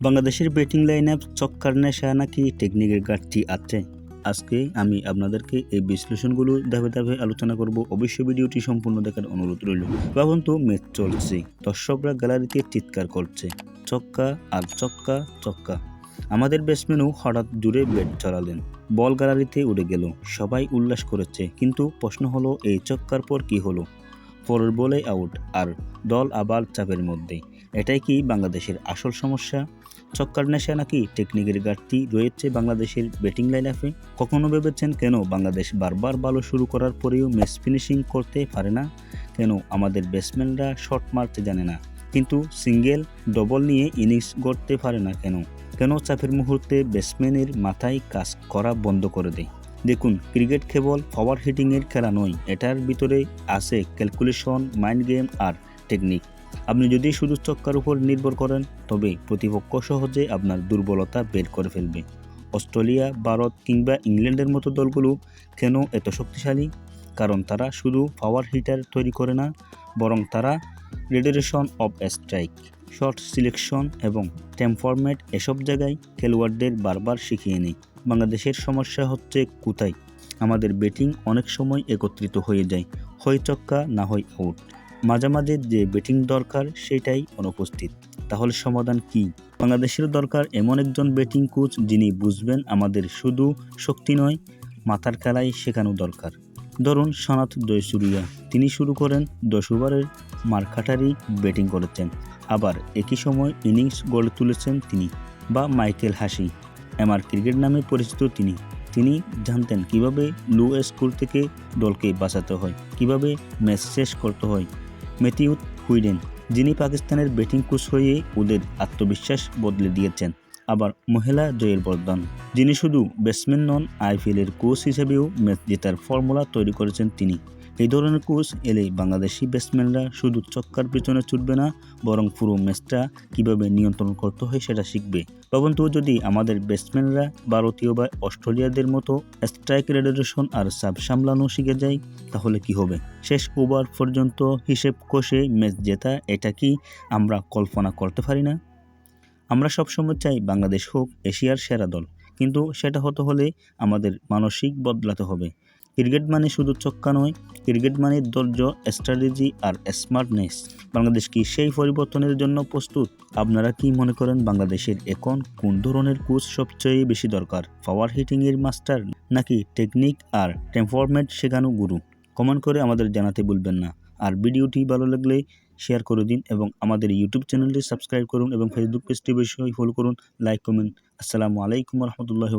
বাংলাদেশের batting line up চক্কার নেশা নাকি টেকনিকের ঘাটতি আছে। আজকে আমি আপনাদেরকে এই বিশ্লেষণগুলো ধাপে ধাপে আলোচনা করব। অবশ্যই ভিডিওটি সম্পূর্ণ দেখার অনুরোধ রইল। ভাবুন তো ম্যাচ চলছে। দর্শকরা গ্যালারিতে চিৎকার করছে। চক্কা আর চক্কা চক্কা। আমাদের ব্যাটসম্যানও হঠাৎ জুড়ে ব্যাট চড়ালেন বল গ্যালারিতে উড়ে গেল। সবাই উল্লাস করেছে। কিন্তু প্রশ্ন হলো, এই চক্কার পর কি হলো? পরের বলে আউট আর দল আবার চাপের মধ্যে। এটাই কি বাংলাদেশের আসল সমস্যা? চক্কার নেশা নাকি টেকনিকের ঘাটতি রয়েছে বাংলাদেশের ব্যাটিং লাইন আপে কখনো ভেবেছেন কেন বাংলাদেশ বারবার ভালো শুরু করার পরেও ম্যাচ ফিনিশিং করতে পারে না? কেন আমাদের ব্যাটসম্যানরা শট মারতে জানে না? কিন্তু সিঙ্গেল, ডবল নিয়ে ইনিংস গড়তে পারে না কেন? কেন চাপের মুহূর্তে ব্যাটসম্যানের মাথায় কাজ করা বন্ধ করে দেয়? দেখুন, ক্রিকেট কেবল পাওয়ার হিটিংয়ের খেলা নয়, এটার ভিতরে আছে ক্যালকুলেশন মাইন্ড গেম আর টেকনিক আপনি যদি শুধু চক্কার উপর নির্ভর করেন, তবে প্রতিপক্ষ সহজে আপনার দুর্বলতা বের করে ফেলবে। অস্ট্রেলিয়া, ভারত কিংবা ইংল্যান্ডের মতো দলগুলো কেন এত শক্তিশালী? কারণ তারা শুধু পাওয়ার হিটার তৈরি করে না, বরং তারা rotation of strike shot selection এবং টেম্পরমেট এসব জায়গায় খেলোয়াড়দের বারবার শিখিয়ে নেয়। বাংলাদেশের সমস্যা হচ্ছে কোথায়? আমাদের ব্যাটিং অনেক সময় একত্রিত হয়ে যায়, হয় চক্কা না হয় আউট মাঝামাঝি যে ব্যাটিং দরকার সেটাই অনুপস্থিত। তাহলে সমাধান কি? বাংলাদেশের দরকার এমন একজন ব্যাটিং কোচ যিনি বুঝবেন আমাদের শুধু শক্তি নয়, মাথার খেলায় শেখানো দরকার। ধরুন সনাথ জয়সুরিয়া, তিনি শুরু করেন দশ ওভারের মারকাটারি ব্যাটিং করেছেন। আবার একই সময় ইনিংস গড়ে তুলেছেন তিনি বা মাইকেল হাসি। এমআর ক্রিকেট নামে পরিচিত তিনি। তিনি জানতেন কীভাবে লো স্কুল থেকে দলকে বাঁচাতে হয়, কীভাবে ম্যাচ শেষ করতে হয়। ম্যাথিউথ হুইডেন, যিনি পাকিস্তানের ব্যাটিং কোচ হয়ে ওদের আত্মবিশ্বাস বদলে দিয়েছেন। আবার মহিলা জয়ের বরদান, যিনি শুধু ব্যাটসম্যান নন, আইপিএলের কোচ হিসেবেও ম্যাচ জেতার ফর্মুলা তৈরি করেছেন তিনি। এই ধরনের কোচ এলে বাংলাদেশি ব্যাটসম্যানরা শুধু চক্কার পিছনে ছুটবে না, বরং পুরো ম্যাচটা কীভাবে নিয়ন্ত্রণ করতে হয় সেটা শিখবে। ভাবন্তু যদি আমাদের ব্যাটসম্যানরা ভারতীয় বা অস্ট্রেলিয়াদের মতো স্ট্রাইক রেডারেশন আর সাব সামলানো শিখে যায়, তাহলে কি হবে? শেষ ওভার পর্যন্ত হিসেব কষে ম্যাচ জেতা, এটা কি আমরা কল্পনা করতে পারি না? আমরা সবসময় চাই বাংলাদেশ হোক এশিয়ার সেরা দল, কিন্তু সেটা হতে হলে আমাদের মানসিক বদলাতে হবে। ক্রিকেট মানে শুধু চক্কা নয়, ক্রিকেট মানে ধৈর্য স্ট্র্যাটেজি আর স্মার্টনেস বাংলাদেশ কি সেই পরিবর্তনের জন্য প্রস্তুত? আপনারা কি মনে করেন বাংলাদেশের এখন কোন ধরনের কোচ সবচেয়ে বেশি দরকার পাওয়ার হিটিংয়ের মাস্টার নাকি টেকনিক আর টেম্পারমেন্ট শেখানো গুরু? কমেন্ট করে আমাদের জানাতে ভুলবেন না। আর ভিডিওটি ভালো লাগলে শেয়ার করে দিন এবং আমাদের ইউটিউব চ্যানেলটি সাবস্ক্রাইব করুন এবং ফেসবুক পেজটি বিষয় ফলো করুন লাইক কমেন্ট আসসালামু আলাইকুম রহমতুল্লাহ